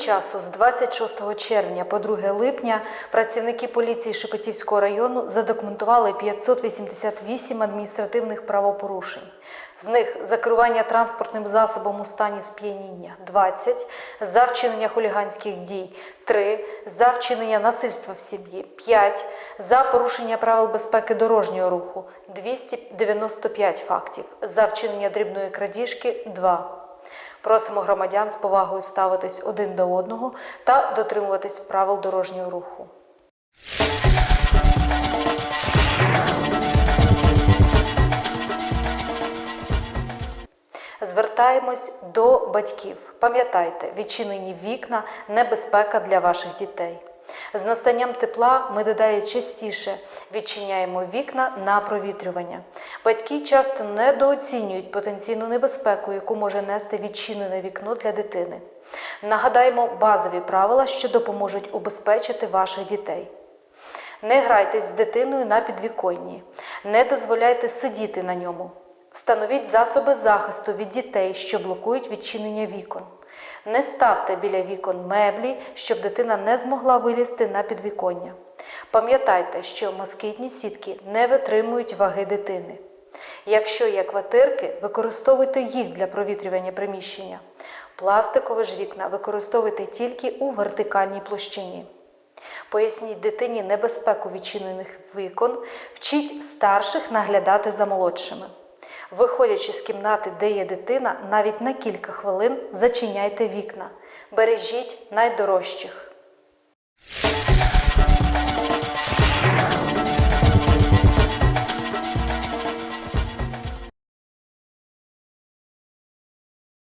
часу з 26 червня по 2 липня працівники поліції Шепетівського району задокументували 588 адміністративних правопорушень. З них за керування транспортним засобом у стані сп'яніння 20, за вчинення хуліганських дій 3, за вчинення насильства в сім'ї 5, за порушення правил безпеки дорожнього руху 295 фактів, за вчинення дрібної крадіжки 2. Просимо громадян з повагою ставитись один до одного та дотримуватись правил дорожнього руху. Звертаємось до батьків. Пам'ятайте, відчинені вікна небезпека для ваших дітей. З настанням тепла ми дедалі частіше відчиняємо вікна на провітрювання. Батьки часто недооцінюють потенційну небезпеку, яку може нести відчинене вікно для дитини. Нагадаємо базові правила, що допоможуть убезпечити ваших дітей. Не грайтесь з дитиною на підвіконні, не дозволяйте сидіти на ньому. Встановіть засоби захисту від дітей, що блокують відчинення вікон. Не ставте біля вікон меблі, щоб дитина не змогла вилізти на підвіконня. Пам'ятайте, що москітні сітки не витримують ваги дитини. Якщо є квартирки, використовуйте їх для провітрювання приміщення. Пластикові ж вікна використовуйте тільки у вертикальній площині. Поясніть дитині небезпеку відчинених вікон, вчіть старших наглядати за молодшими. Виходячи з кімнати, де є дитина, навіть на кілька хвилин зачиняйте вікна, бережіть найдорожчих.